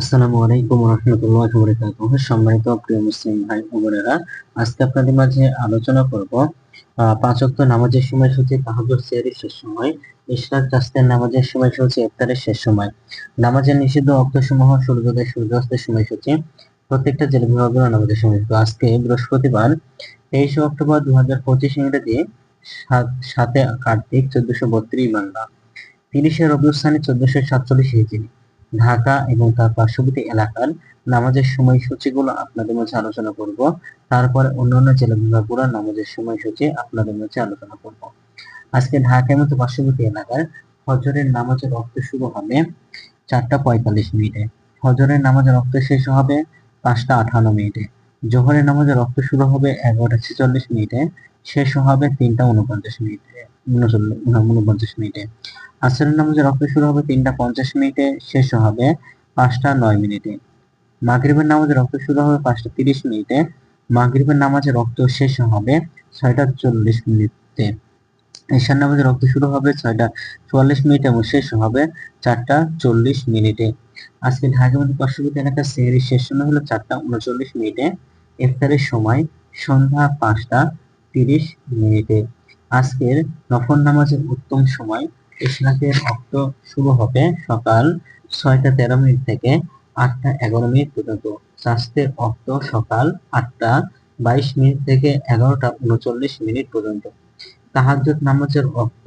আসসালামু আলাইকুম রহমতুল্লাহ বরকাতুহ। সম্মানিত প্রিয় মুসলিম ভাই বোনেরা, আজকে আপনাদের মাঝে আলোচনা করব পাঁচ নামাজের সেহরির শেষ সময়, ইশরাক নামাজের ইফতারের শেষ সময়। নামাজের নিষিদ্ধ অক্তসমূহ সূর্যোদয়, সূর্যাস্তের সময় হচ্ছে প্রত্যেকটা জেলা বিভাগের নামাজের সময় আজকে বৃহস্পতিবার, তেইশে অক্টোবর দু হাজার পঁচিশ ইংরেজি, সাতে কার্তিক, চোদ্দশো বত্রিশ বাংলা। তিরিশে রবিউস্থানে চোদ্দশো সাতচল্লিশ হিজরি। ঢাকা এবং তার পার্শ্ববর্তী এলাকার নামাজের সময়সূচিগুলো আপনাদের মাঝে আলোচনা করব। তারপরে অন্যান্য জেলা বিভাগগুলো নামাজের সময়সূচি আপনাদের মাঝে আলোচনা করব। আজকে ঢাকা এবং পার্শ্ববর্তী এলাকার ফজরের নামাজের রক্ত শুরু হবে চারটা পঁয়তাল্লিশ মিনিটে। ফজরের নামাজের রক্ত শেষ হবে পাঁচটা আঠান্ন মিনিটে। জোহরের নামাজের রক্ত শুরু হবে এগারোটা ছেচল্লিশ মিনিটে। শেষ হবে তিনটা উনপঞ্চাশ মিনিটে উনপঞ্চাশ মিনিটে। আসরের নামাজের রক্ত শুরু হবে তিনটা পঞ্চাশ মিনিটে, শেষ হবে পাঁচটা নয় মিনিটে। মাগরিবের নামাজের রক্ত শুরু হবে পাঁচটা তিরিশ মিনিটে। মাগরিবের নামাজের রক্ত শেষ হবে ছয়টা চল্লিশ মিনিটে। ঈশান নামাজের রক্ত শুরু হবে ছয়টা চুয়াল্লিশ মিনিটে এবং শেষ হবে চারটা চল্লিশ মিনিটে। আজকে ঢাকা মধ্যে পার্শ্ববর্তী এলাকার সেহরির শেষ সময় হলো চারটা উনচল্লিশ মিনিটে। ইফতারের সময় সন্ধ্যা পাঁচটা তিরিশ মিনিটে। আজকের নফর নামাজের উত্তম সময় ইশরাকের অক্ত শুরু হবে সকাল ছয়টা তেরো মিনিট থেকে আটটা এগারো মিনিট পর্যন্ত। স্বাস্থ্যের অক্ত সকাল আটটা বাইশ মিনিট থেকে এগারোটা উনচল্লিশ মিনিট পর্যন্ত। তাহাজ্জুদ নামাজের অক্ত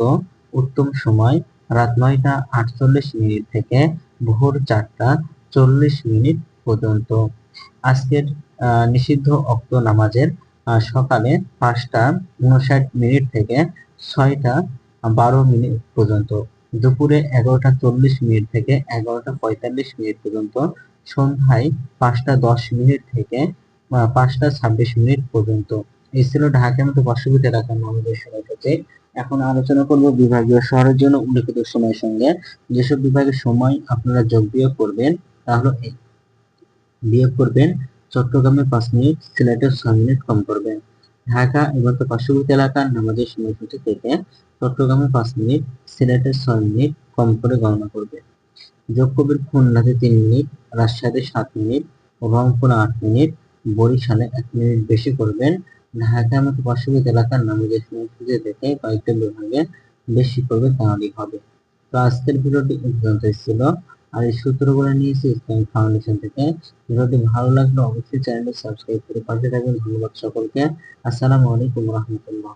উত্তম সময় রাত নয়টা আটচল্লিশ মিনিট থেকে ভোর চারটা চল্লিশ মিনিট পর্যন্ত। আজকের নিষিদ্ধ অক্ত নামাজের সকালে পাঁচটা উনষাট মিনিট থেকে ছয়টা বারো মিনিট পর্যন্ত, দুপুরে এগারোটা চল্লিশ মিনিট থেকে এগারোটা পঁয়তাল্লিশ মিনিট পর্যন্ত, সন্ধ্যায় পাঁচটা দশ মিনিট থেকে পাঁচটা ছাব্বিশ মিনিট পর্যন্ত। এই ছিল ঢাকার মতো পার্শ্ববর্তী এলাকার নামাজের সময় থেকে এখন আলোচনা করব বিভাগীয় শহরের জন্য উল্লেখিত সময়ের সঙ্গে। যেসব বিভাগের সময় আপনারা যোগ বিয়োগ করবেন, তাহলে বিয়োগ করবেন চট্টগ্রামে পাঁচ মিনিট সিলেটে ছয় মিনিট কম করবেন ঢাকা এবং তার পার্শ্ববর্তী এলাকার নামাজের সময়সূচি থেকে চট্টগ্রামে পাঁচ মিনিট সিলেটে ছয় মিনিট কম করে গণনা করবে। যোগ করবেন খুলনাতে তিন মিনিট, রাজশাহীতে সাত মিনিট, রংপুরে আট মিনিট, বরিশালে এক মিনিট বেশি করবেন। ঢাকার মতো পার্শ্ববর্তী এলাকার নামাজের সময়সূচি থেকে কয়েকটা বিভাগে বেশি করবে তাহলেই হবে। তো আজকের ভিডিওটি ছিল। আর এই সূত্রগুলো নিয়েছি ইসলামিক ফাউন্ডেশন থেকে। ভিডিওটি ভালো লাগল অবশ্যই চ্যানেলটি সাবস্ক্রাইব করে পাশে থাকবেন। ধন্যবাদ সকলকে। আসসালামু আলাইকুম রহমতুল্লাহ।